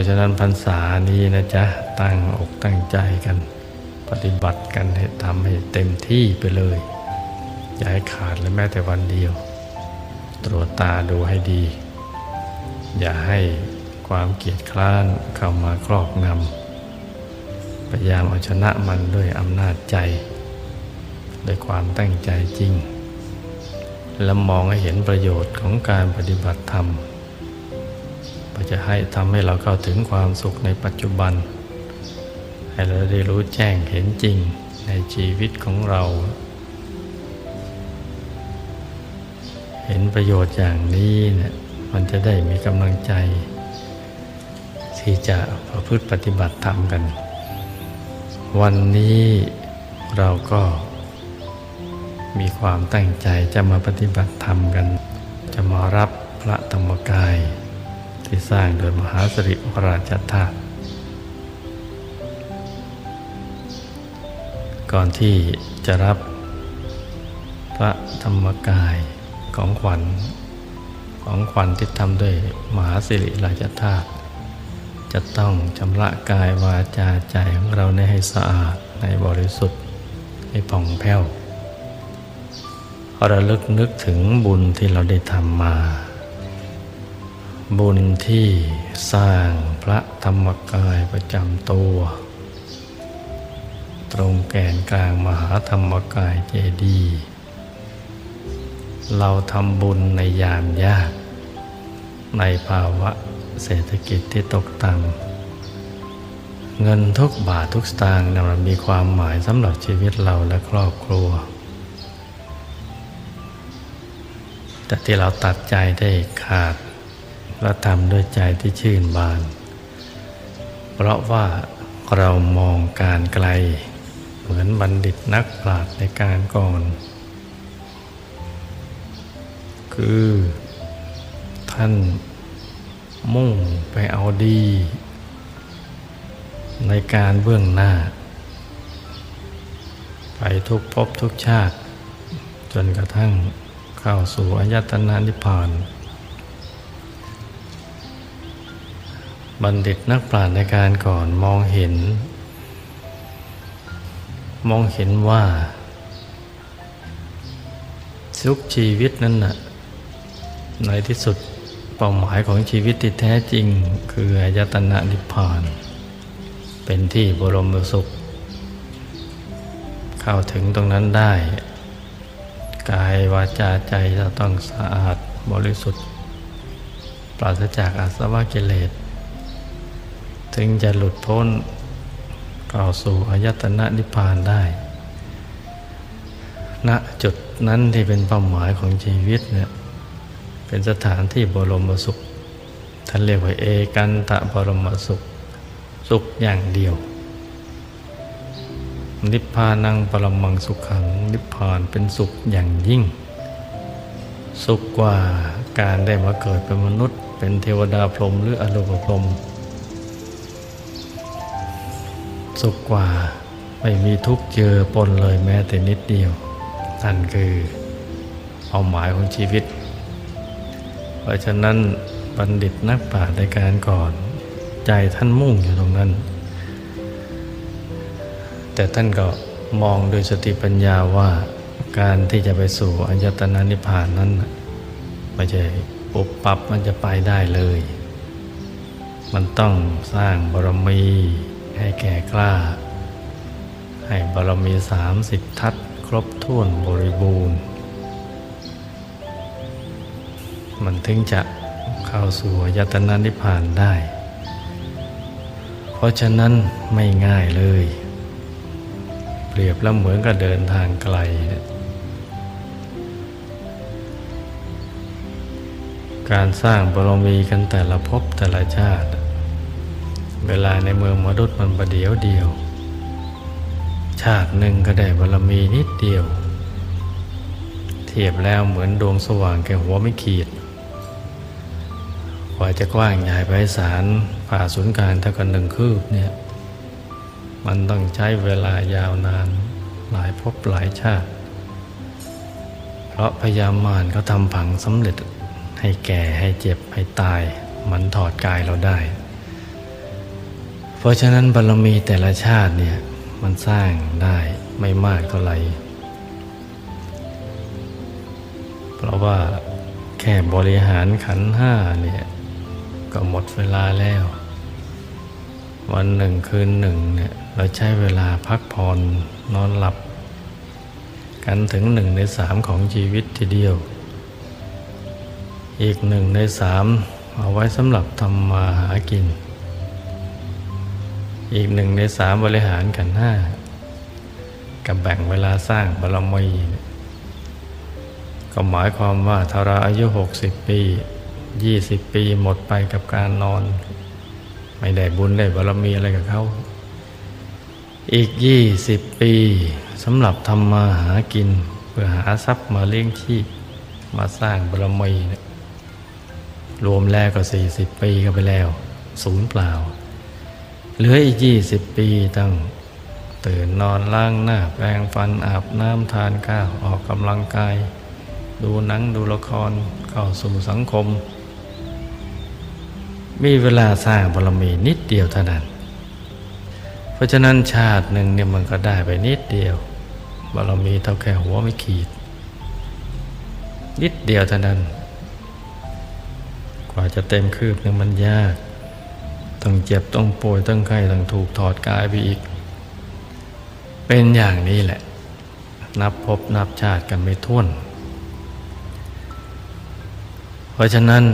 ราะฉะนั้นพรรษานี้นะจ๊ะ ตั้งอกตั้งใจกัน ปฏิบัติกันให้ทำให้เต็มที่ไปเลย อย่าให้ขาดเลยแม้แต่วันเดียว ตรวจตาดูให้ดี อย่าให้ความเกียดคร้านเข้ามาครอบงำพยายามเอาชนะมันด้วยอำนาจใจ ด้วยความตั้งใจจริง และมองให้เห็นประโยชน์ของการปฏิบัติธรรม จะให้ทำให้เราเข้าถึงความสุขในปัจจุบัน ให้เราได้รู้แจ้งเห็นจริงในชีวิตของเรา เห็นประโยชน์อย่างนี้เนี่ยมันจะได้มีกำลังใจ ที่จะประพฤติปฏิบัติธรรมกัน วันนี้เราก็มีความตั้งใจจะมาปฏิบัติธรรมกัน จะมารับพระธรรมกาย ที่สร้างโดยมหาสริวราชธาตุก่อนที่จะรับพระธรรมกายของขวัญของขวัญที่ทำด้วยมหาสิริราชธาตุจะต้องชำระกายวาจาใจของเราให้สะอาดในบริสุทธิ์ให้ผ่องแผ้วระลึกนึกถึงบุญที่เราได้ทำมา บุญที่สร้างพระธรรมกายประจำตัว ตรงแก่นกลางมหาธรรมกายเจดีย์เราทำบุญในยามยาก ในภาวะเศรษฐกิจที่ตกต่ำเงินทุกบาททุกสตางค์นะมันมีความหมายสำหรับชีวิตเราและครอบครัว แต่ที่เราตัดใจได้ขาด และทำด้วยใจที่ชื่นบาน เพราะว่าเรามองการไกล เหมือนบัณฑิตนักปราชญ์ในการก่อน คือ ท่านมุ่งไปเอาดี ในการเบื้องหน้า ไปทุกภพทุกชาติ จนกระทั่งเข้าสู่อายตนะนิพพาน บัณฑิตนักปราชญ์ในการก่อนมองเห็น มองเห็นว่าทุกชีวิตนั้นน่ะในที่สุดเป้าหมายของชีวิตที่แท้จริง คืออายตนะนิพพาน เป็นที่บรมสุข เข้าถึงตรงนั้นได้ กายวาจาใจจะต้องสะอาดบริสุทธิ์ ปราศจากอาสวะกิเลส ถึงจะหลุดพ้นเข้าสู่อายตนะนิพพานได้ณจุดนั้นที่เป็นเป้าหมายของชีวิตเนี่ยเป็นสถานที่บรมสุข ท่านเรียกว่าเอกันตะบรมสุข สุขอย่างเดียว นิพพานังปรมังสุขขัง นิพพานเป็นสุขอย่างยิ่ง สุขกว่าการได้มาเกิดเป็นมนุษย์ เป็นเทวดาพรหมหรืออรูปพรหม สุขกว่าไม่มีทุกข์เจอปนเลยแม้แต่นิดเดียวนั่นคือเป้าหมายของชีวิต เพราะฉะนั้นบัณฑิตนักปราชญ์ในการก่อน ใจท่านมุ่งอยู่ตรงนั้น แต่ท่านก็มองโดยสติปัญญาว่าการที่จะไปสู่อายตนะนิพพานนั้นไม่ใช่ปุบปับมันจะไปได้เลย มันต้องสร้างบารมี ให้แก่กล้า ให้บารมีสามสิบทัศน์ครบถ้วนบริบูรณ์ มันถึงจะเข้าสู่อายตนะนิพพานได้ เพราะฉะนั้นไม่ง่ายเลย เปรียบแล้วเหมือนกับเดินทางไกลการสร้างบารมีกันแต่ละภพแต่ละชาติ เวลาในเมืองมนุษย์มันประเดียวเดียว ชาติหนึ่งก็ได้บารมีนิดเดียว เทียบแล้วเหมือนดวงสว่างแก่หัวไม่ขีดกว่าจะกว้างใหญ่ไพศาลผ่าศูนย์กลารเท่ากันหนึ่งคืบเนี่ยมันต้องใช้เวลายาวนานหลายภพหลายชาติ เพราะพยามารเขาทำผังสำเร็จให้แก่ให้เจ็บให้ตาย มันถอดกายเราได้ เพราะฉะนั้นบารมีแต่ละชาติเนี่ยมันสร้างได้ไม่มากเท่าไหร่ เพราะว่าแค่บริหารขันห้าเนี่ยก็หมดเวลาแล้ว วันหนึ่งคืนหนึ่งเนี่ยเราใช้เวลาพักผ่อนนอนหลับ กันถึงหนึ่งในสามของชีวิตทีเดียว อีกหนึ่งในสามเอาไว้สำหรับทำมาหากิน อีกหนึ่งในสามบริหารกันห้ากับแบ่งเวลาสร้างบารมีเนี่ยก็หมายความว่าถ้าราอายุ 60 ปี 20 ปีหมดไปกับการนอน ไม่ได้บุญได้บารมีอะไรกับเขา อีก 20 ปีสำหรับทำมาหากิน เพื่อหาทรัพย์มาเลี้ยงชีพมาสร้างบารมีเนี่ยรวมแล้วก็ 40 ปีก็ไปแล้ว ศูนย์เปล่า เหลืออีก20ปีต้องตื่นนอนล้างหน้าแปรงฟันอาบน้ำทานข้าวออกกำลังกาย ดูหนังดูละครเข้าสู่สังคม มีเวลาสร้างบารมีนิดเดียวเท่านั้น เพราะฉะนั้นชาติหนึ่งเนี่ยมันก็ได้ไปนิดเดียวบารมีเท่าแค่หัวไม่ขีด นิดเดียวเท่านั้น กว่าจะเต็มคืบเนี่ยมันยาก ต้องเจ็บต้องป่วยต้องไข้ต้องถูกถอดกายไปอีก เป็นอย่างนี้แหละ นับพบนับชาติกันไม่ท้วน เพราะฉะนั้น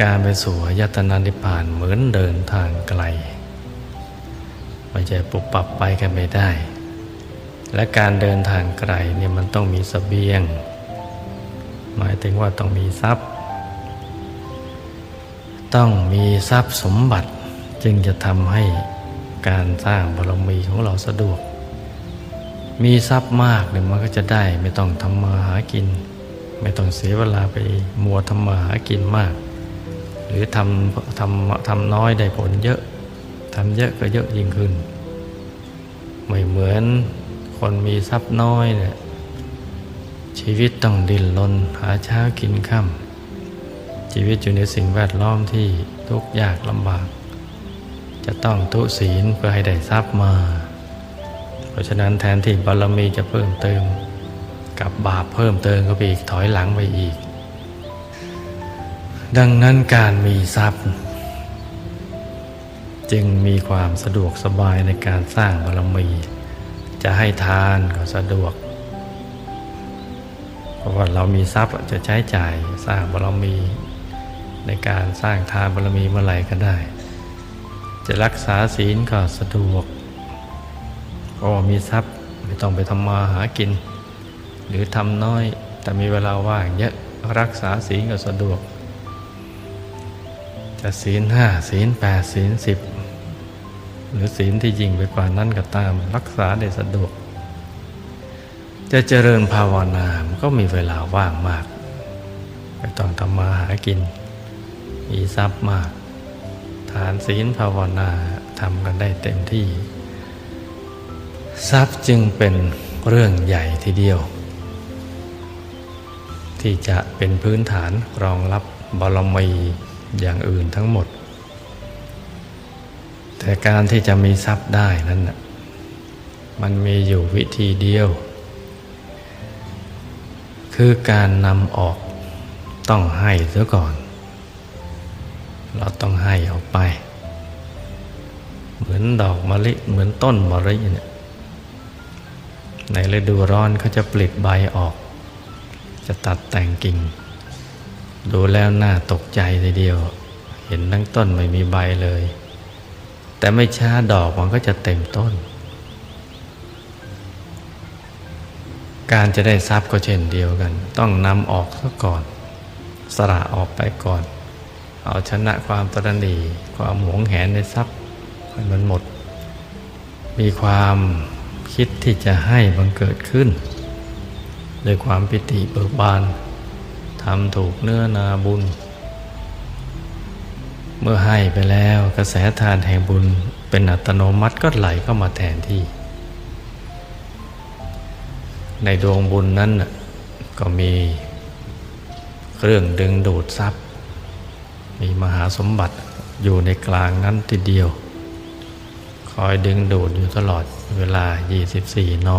การไปสู่ยตนานิพพานเหมือนเดินทางไกลไม่ใช่ปุบปับไปกันไม่ได้ และการเดินทางไกลเนี่ยมันต้องมีสเสบียง หมายถึงว่าต้องมีทรัพย์ ต้องมีทรัพย์สมบัติ จึงจะทำให้การสร้างบารมีของเราสะดวก มีทรัพย์มากเนี่ยมันก็จะได้ไม่ต้องทำมาหากิน ไม่ต้องเสียเวลาไปมัวทำมาหากินมาก หรือทำทำทำน้อยได้ผลเยอะทำเยอะก็เยอะยิ่งขึ้น ไม่เหมือนคนมีทรัพย์น้อยเนี่ยชีวิตต้องดิ้นรนหาเช้ากินค่ำชีวิตอยู่ในสิ่งแวดล้อมที่ทุกข์ยากลำบาก จะต้องทุศีลเพื่อให้ได้ทรัพย์มา เพราะฉะนั้นแทนที่บารมีจะเพิ่มเติม กับบาปเพิ่มเติมก็ไปอีกถอยหลังไปอีก ดังนั้นการมีทรัพย์ จึงมีความสะดวกสบายในการสร้างบารมี จะให้ทานก็สะดวก เพราะว่าเรามีทรัพย์จะใช้จ่ายสร้างบารมี ในการสร้างทานบารมีเมื่อไหร่ก็ได้ จะรักษาศีลก็สะดวกเพราะว่ามีทรัพย์ไม่ต้องไปทำมาหากิน หรือทำน้อยแต่มีเวลาว่างเยอะรักษาศีลก็สะดวก จะศีลห้าศีลแปดศีลสิบหรือศีลที่ยิ่งไปกว่านั้นก็ตาม รักษาได้สะดวก จะเจริญภาวนามก็มีเวลาว่างมากไม่ต้องทำมาหากิน มีทรัพย์มาก ทานศีลภาวนาทำกันได้เต็มที่ ทรัพย์จึงเป็นเรื่องใหญ่ทีเดียว ที่จะเป็นพื้นฐานรองรับบารมีอย่างอื่นทั้งหมด แต่การที่จะมีทรัพย์ได้นั้นมันมีอยู่วิธีเดียว คือการนำออกต้องให้เสียก่อน เราต้องให้ออกไป เหมือนดอกมะลิเหมือนต้นมะลิเนี่ยในฤดูร้อนเขาจะปลิดใบออก จะตัดแต่งกิ่ง ดูแล้วน่าตกใจทีเดียว เห็นทั้งต้นไม่มีใบเลย แต่ไม่ช้าดอกมันก็จะเต็มต้น การจะได้ทรัพย์ก็เช่นเดียวกัน ต้องนำออกซะก่อนสละออกไปก่อน เอาชนะความตรณีความหวงแหนในทรัพย์ให้มันหมด มีความคิดที่จะให้บังเกิดขึ้นด้วยความปิติเบิกบานทำถูกเนื้อนาบุญ เมื่อให้ไปแล้วกระแสทานแห่งบุญเป็นอัตโนมัติก็ไหลเข้ามาแทนที่ ในดวงบุญนั้นก็มีเครื่องดึงดูดทรัพย์ มีมหาสมบัติอยู่ในกลางนั้นทีเดียว คอยดึงดูดอยู่ตลอดเวลา 24น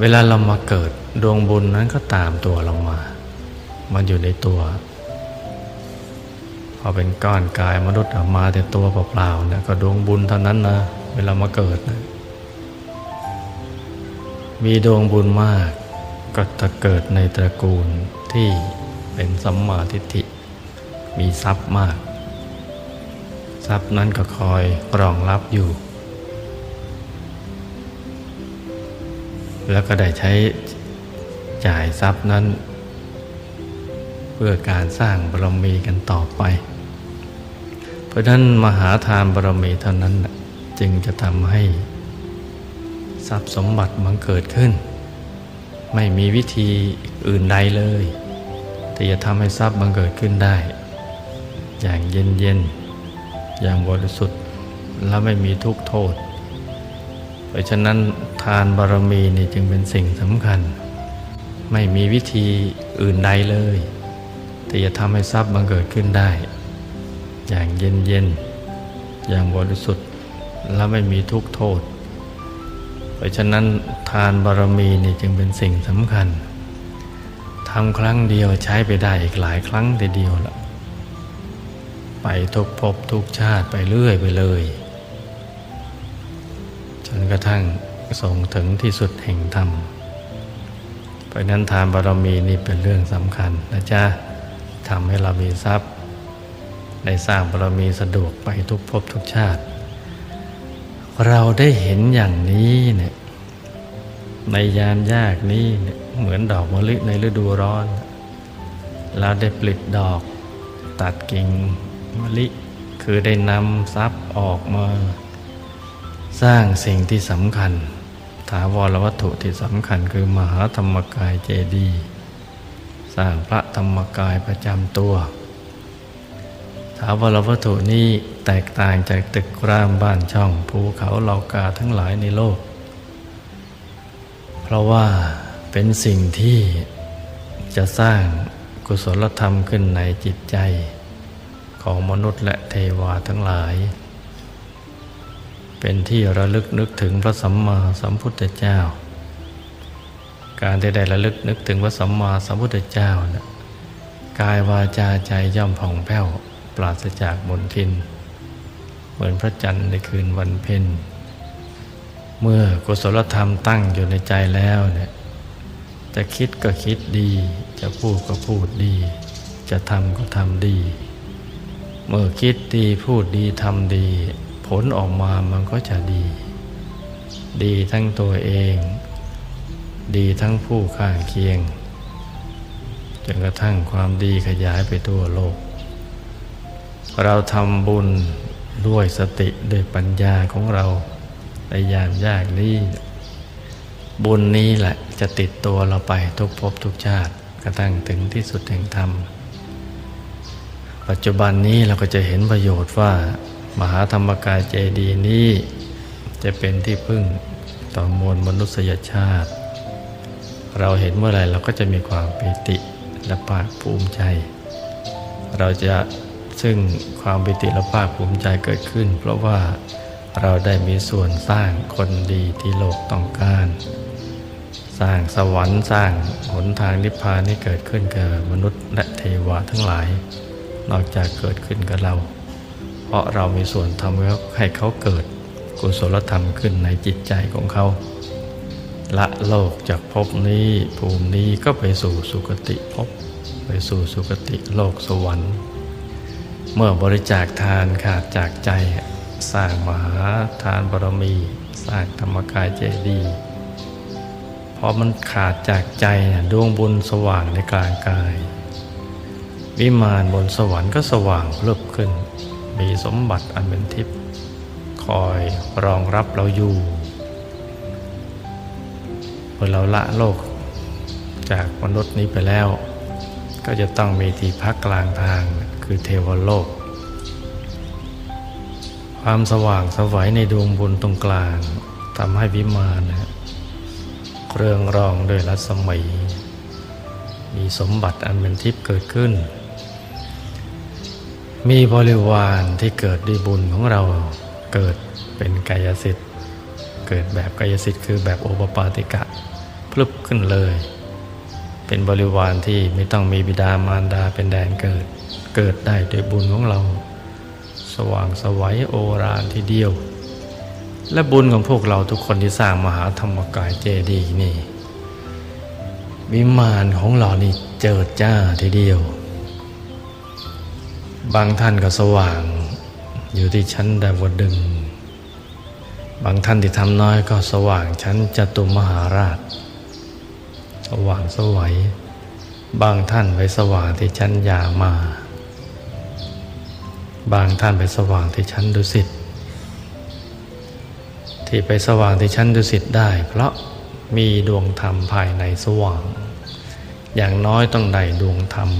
เวลาเรามาเกิดดวงบุญนั้นก็ตามตัวเรามา มันอยู่ในตัว พอเป็นก้อนกายมนุษย์ออกมาแต่ตัวเปล่าๆนะก็ดวงบุญเท่านั้นนะเวลามาเกิดนะมีดวงบุญมากก็จะเกิดในตระกูลที่ เป็นสัมมาทิฏฐิ มีทรัพย์มาก ทรัพย์นั้นก็คอยรองรับอยู่ แล้วก็ได้ใช้จ่ายทรัพย์นั้น เพื่อการสร้างบารมีกันต่อไป เพราะนั้นมหาทานบารมีเท่านั้นจึงจะทำให้ทรัพย์สมบัติบังเกิดขึ้น ไม่มีวิธีอื่นใดเลย ที่จะทำให้ทรัพย์บังเกิดขึ้นได้ อย่างเย็นเย็นอย่างบริสุทธิ์และไม่มีทุกข์โทษ เพราะฉะนั้นทานบารมีนี่จึงเป็นสิ่งสำคัญ ไม่มีวิธีอื่นใดเลย ที่จะทำให้ทรัพย์บังเกิดขึ้นได้ อย่างเย็นเย็นอย่างบริสุทธิ์และไม่มีทุกข์โทษ เพราะฉะนั้นทานบารมีนี่จึงเป็นสิ่งสำคัญ ทำครั้งเดียวใช้ไปได้อีกหลายครั้งเดียวละไปทุกภพทุกชาติไปเรื่อยไปเลย จนกระทั่งส่งถึงที่สุดแห่งธรรม เพราะฉะนั้นทานบารมีนี่เป็นเรื่องสำคัญนะจ๊ะทำให้เรามีทรัพย์ได้สร้างบารมีสะดวกไปทุกภพทุกชาติ เราได้เห็นอย่างนี้เนี่ย ในยามยากนี้เนี่ยเหมือนดอกมะลิในฤดูร้อน เราได้ปลิดดอกตัดกิ่งมะลิ คือได้นำทรัพย์ออกมา สร้างสิ่งที่สำคัญ ถาวรวัตถุที่สำคัญคือมหาธรรมกายเจดีย์สร้างพระธรรมกายประจำตัว ถาวรวัตถุนี้แตกต่างจากตึกรามบ้านช่องภูเขาเหล่ากาทั้งหลายในโลก เพราะว่าเป็นสิ่งที่จะสร้างกุศลธรรมขึ้นในจิตใจของมนุษย์และเทวาทั้งหลาย เป็นที่ระลึกนึกถึงพระสัมมาสัมพุทธเจ้า การที่ได้ระลึกนึกถึงพระสัมมาสัมพุทธเจ้านะกายวาจาใจย่อมผ่องแผ้วปราศจากมลทิน เหมือนพระจันทร์ในคืนวันเพ็ญ เมื่อกุศลธรรมตั้งอยู่ในใจแล้วเนี่ยจะคิดก็คิดดี จะพูดก็พูดดี จะทำก็ทำดี เมื่อคิดดีพูดดีทำดี ผลออกมามันก็จะดี ดีทั้งตัวเอง ดีทั้งผู้ข้างเคียงจนกระทั่งความดีขยายไปทั่วโลก เราทำบุญด้วยสติด้วยปัญญาของเรา ในยามยากนี้บุญนี้แหละจะติดตัวเราไปทุกภพทุกชาติกระทั่งถึงที่สุดแห่งธรรม ปัจจุบันนี้เราก็จะเห็นประโยชน์ว่า มหาธรรมกายเจดีย์นี้ จะเป็นที่พึ่งต่อมวลมนุษยชาติ เราเห็นเมื่อไรเราก็จะมีความปิติและภาคภูมิใจ เราจะซึ่งความปิติและภาคภูมิใจเกิดขึ้น เพราะว่า เราได้มีส่วนสร้างคนดีที่โลกต้องการ สร้างสวรรค์สร้างหนทางนิพพานให้เกิดขึ้นกับมนุษย์และเทวาทั้งหลาย นอกจากเกิดขึ้นกับเรา เพราะเรามีส่วนทำให้เขาเกิดกุศลธรรมขึ้นในจิตใจของเขา ละโลกจากภพนี้ภูมินี้ก็ไปสู่สุคติภพไปสู่สุคติโลกสวรรค์ เมื่อบริจาคทานขาดจากใจ สร้างมหาทานบารมี สร้างธรรมกายเจดีย์พอมันขาดจากใจน่ะดวงบุญสว่างในกลางกาย วิมานบนสวรรค์ก็สว่างเพลิบขึ้น มีสมบัติอันเป็นทิพย์คอยรองรับเราอยู่เมื่อเราละโลกจากมนุษย์นี้ไปแล้ว ก็จะต้องมีที่พักกลางทางคือเทวโลก ความสว่างสวัยในดวงบุญตรงกลางทำให้วิมานนะเรืองรองด้วยรัศมี มีสมบัติอันเป็นทิพย์เกิดขึ้น มีบริวารที่เกิดด้วยบุญของเราเกิดเป็นกายสิทธิ์ เกิดแบบกายสิทธิ์คือแบบโอปปาติกะพลึบขึ้นเลย เป็นบริวารที่ไม่ต้องมีบิดามารดาเป็นแดนเกิด เกิดได้ด้วยบุญของเรา สว่างสวัยโอรานทีเดียว และบุญของพวกเราทุกคนที่สร้างมหาธรรมกายเจดีย์นี่ วิมานของเรานี่เจิดจ้าทีเดียว บางท่านก็สว่างอยู่ที่ชั้นดาวดึง บางท่านที่ทำน้อยก็สว่างชั้นจตุมหาราช สว่างสวัยบางท่านไปสว่างที่ชั้นยามา บางท่านไปสว่างที่ชั้นดุสิตที่ไปสว่างที่ชั้นดุสิตได้ เพราะมีดวงธรรมภายในสว่าง อย่างน้อยต้องได้ดวงธรรม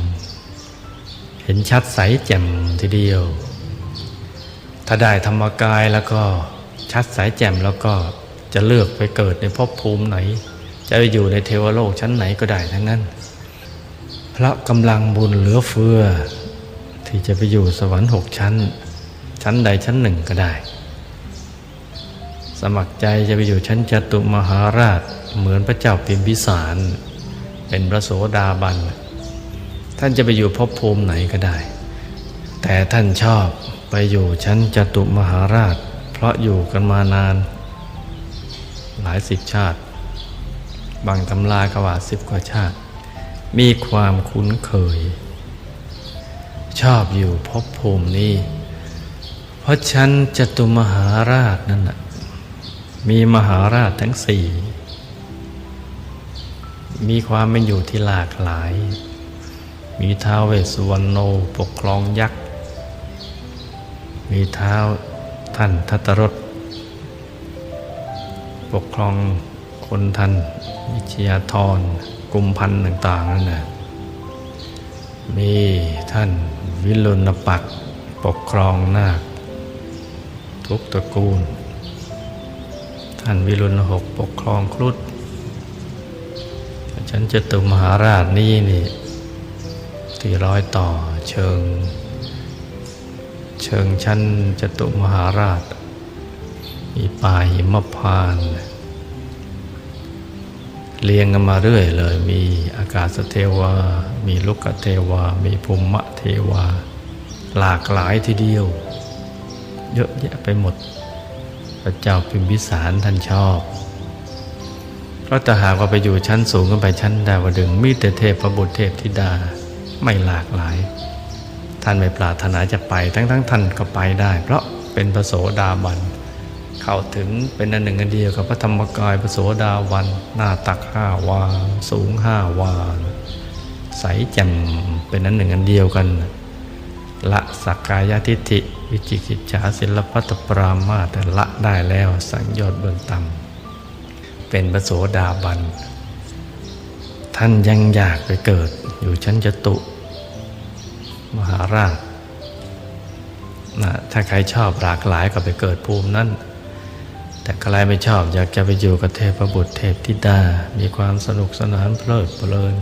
เห็นชัดใสแจ่มทีเดียว ถ้าได้ธรรมกายแล้วก็ชัดใสแจ่มแล้วก็จะเลือกไปเกิดในภพภูมิไหน จะไปอยู่ในเทวโลกชั้นไหนก็ได้ทั้งนั้นเพราะกำลังบุญเหลือเฟือ ที่จะไปอยู่สวรรค์หกชั้น ชั้นใดชั้นหนึ่งก็ได้ สมัครใจจะไปอยู่ชั้นจตุมหาราชเหมือนพระเจ้าพิมพิสาร เป็นพระโสดาบัน ท่านจะไปอยู่ภพภูมิไหนก็ได้ แต่ท่านชอบไปอยู่ชั้นจตุมหาราช เพราะอยู่กันมานาน หลายสิบชาติ บางตำรากว่าสิบกว่าชาติ มีความคุ้นเคย ชอบอยู่ภพภูมินี้ เพราะชั้นจตุมหาราชนั่นน่ะมีมหาราชทั้งสี่ มีความเป็นอยู่ที่หลากหลาย มีท้าวเวสสุวรรณโนปกครองยักษ์ มีเท้าท่านทัตรสปกครองคนทันวิชยาธรกุมพันธ์ต่างๆนั่นนะมีท่าน วิรุณปักปกครองนาค ทุกตระกูล ท่านวิรุณหกปกครองครุฑฉันจะตุมหาราชนี่นี่ที่ร้อยต่อเชิง เชิงชั้นจตุมหาราช มีป่าหิมพานต์ เรียงกันมาเรื่อยเลย มีอากาศเทวา มีลุกเทวา มีภูมิเทวา หลากหลายทีเดียว เยอะแยะไปหมด พระเจ้าพิมพิสารท่านชอบ เพราะถ้าหากว่าไปอยู่ชั้นสูงขึ้นไปชั้นดาวดึงมีแต่เทพประบุตรเทพธิดาไม่หลากหลาย ท่านไม่ปรารถนาจะไป ทั้งๆทท่านก็ไปได้ เพราะเป็นพระโสดาบัน เข้าถึงเป็นอันหนึ่งอันเดียวกับพระธรรมกายพระโสดาวัน หน้าตักห้าวา สูงห้าวา ใสแจ่มเป็นอันหนึ่งอันเดียวกันละสักกายทิฏฐิ วิจิกิจฉาศิลปัตตปรามาแต่ละได้แล้วสังยชน์เบื้องต่ำเป็นพระโสดาบัน ท่านยังอยากไปเกิดอยู่ชั้นจตุ มหาราชนะถ้าใครชอบหลากหลายก็ไปเกิดภูมินั้น แต่ใครไม่ชอบอยากจะไปอยู่กับเทพบุตรเทพธิดา มีความสนุกสนานเพลิดเพลิน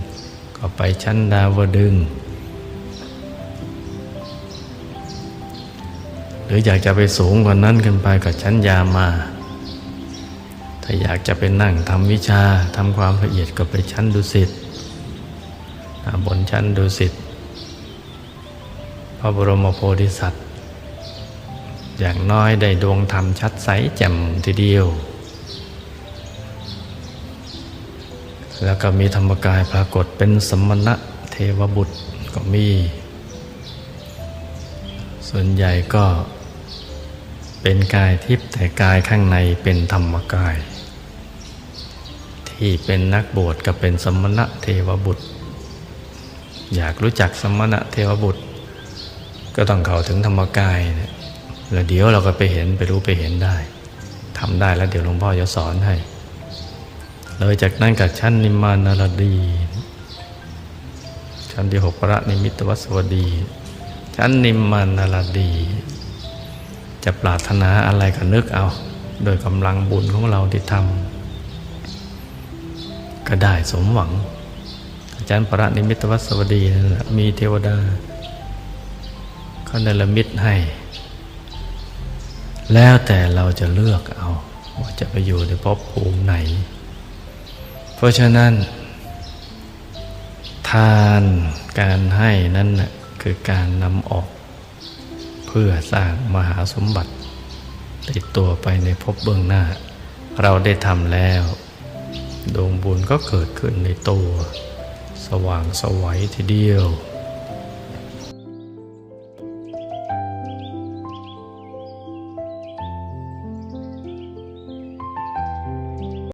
ก็ไปชั้นดาวดึง หรืออยากจะไปสูงกว่านั้นขึ้นไปกับชั้นยามา ถ้าอยากจะไปนั่งทำวิชาทำความละเอียดก็ไปชั้นดุสิตบนชั้นดุสิตพระบรมโพธิสัตว์ อย่างน้อยได้ดวงธรรมชัดใสแจ่มทีเดียว แล้วก็มีธรรมกายปรากฏเป็นสมณะเทวบุตรก็มี ส่วนใหญ่ก็เป็นกายทิพย์แต่กายข้างในเป็นธรรมกาย ที่เป็นนักบวชก็เป็นสมณะเทวบุตร อยากรู้จักสมณะเทวบุตร ก็ต้องเข้าถึงธรรมกายเนี่ย แล้วเดี๋ยวเราก็ไปเห็นไปรู้ไปเห็นได้ทำได้แล้วเดี๋ยวหลวงพ่อจะสอนให้เลยจากนั้นกับชั้นนิมมานารดี ชั้นที่หกพระนิมิตวัสวดี ชั้นนิมมานารดี จะปรารถนาอะไรก็นึกเอา โดยกำลังบุญของเราที่ทำก็ได้สมหวัง อาจารย์พระนิมิตวัสวดี มีเทวดาเขาเนรมิตให้ แล้วแต่เราจะเลือกเอา ว่าจะไปอยู่ในภพภูมิไหน เพราะฉะนั้น ทานการให้นั้นน่ะคือการนำออก เพื่อสร้างมหาสมบัติ ติดตัวไปในภพเบื้องหน้า เราได้ทำแล้วดวงบุญก็เกิดขึ้นในตัว สว่างสวัยทีเดียว